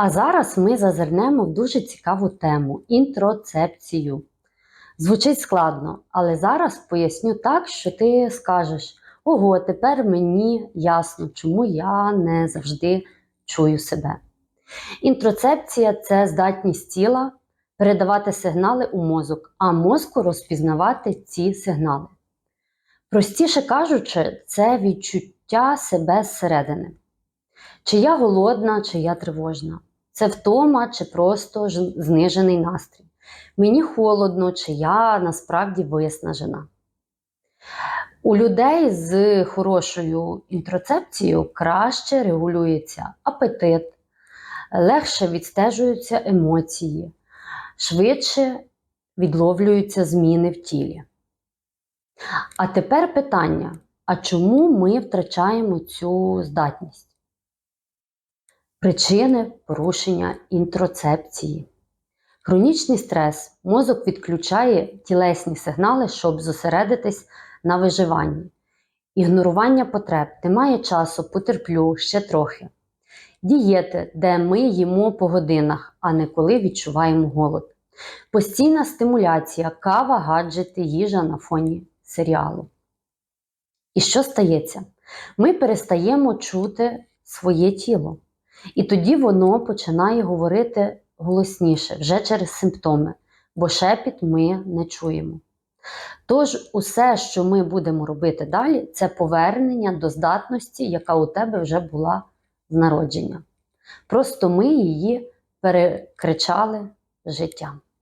А зараз ми зазирнемо в дуже цікаву тему інтроцепцію. Звучить складно, але зараз поясню так, що ти скажеш: ого, тепер мені ясно, чому я не завжди чую себе. Інтроцепція це здатність тіла передавати сигнали у мозок, а мозку розпізнавати ці сигнали. Простіше кажучи, це відчуття себе зсередини. Чи я голодна, чи я тривожна. Це втома, чи просто знижений настрій. Мені холодно, чи я насправді виснажена. У людей з хорошою інтроцепцією краще регулюється апетит, легше відстежуються емоції, швидше відловлюються зміни в тілі. А тепер питання: а чому ми втрачаємо цю здатність? Причини порушення інтроцепції. Хронічний стрес. Мозок відключає тілесні сигнали, щоб зосередитись на виживанні. Ігнорування потреб. Немає часу, потерплю ще трохи. Дієти, де ми їмо по годинах, а не коли відчуваємо голод. Постійна стимуляція, кава, гаджети, їжа на фоні серіалу. І що стається? Ми перестаємо чути своє тіло. І тоді воно починає говорити голосніше, вже через симптоми, бо шепіт ми не чуємо. Тож, усе, що ми будемо робити далі, це повернення до здатності, яка у тебе вже була з народження. Просто ми її перекричали життям.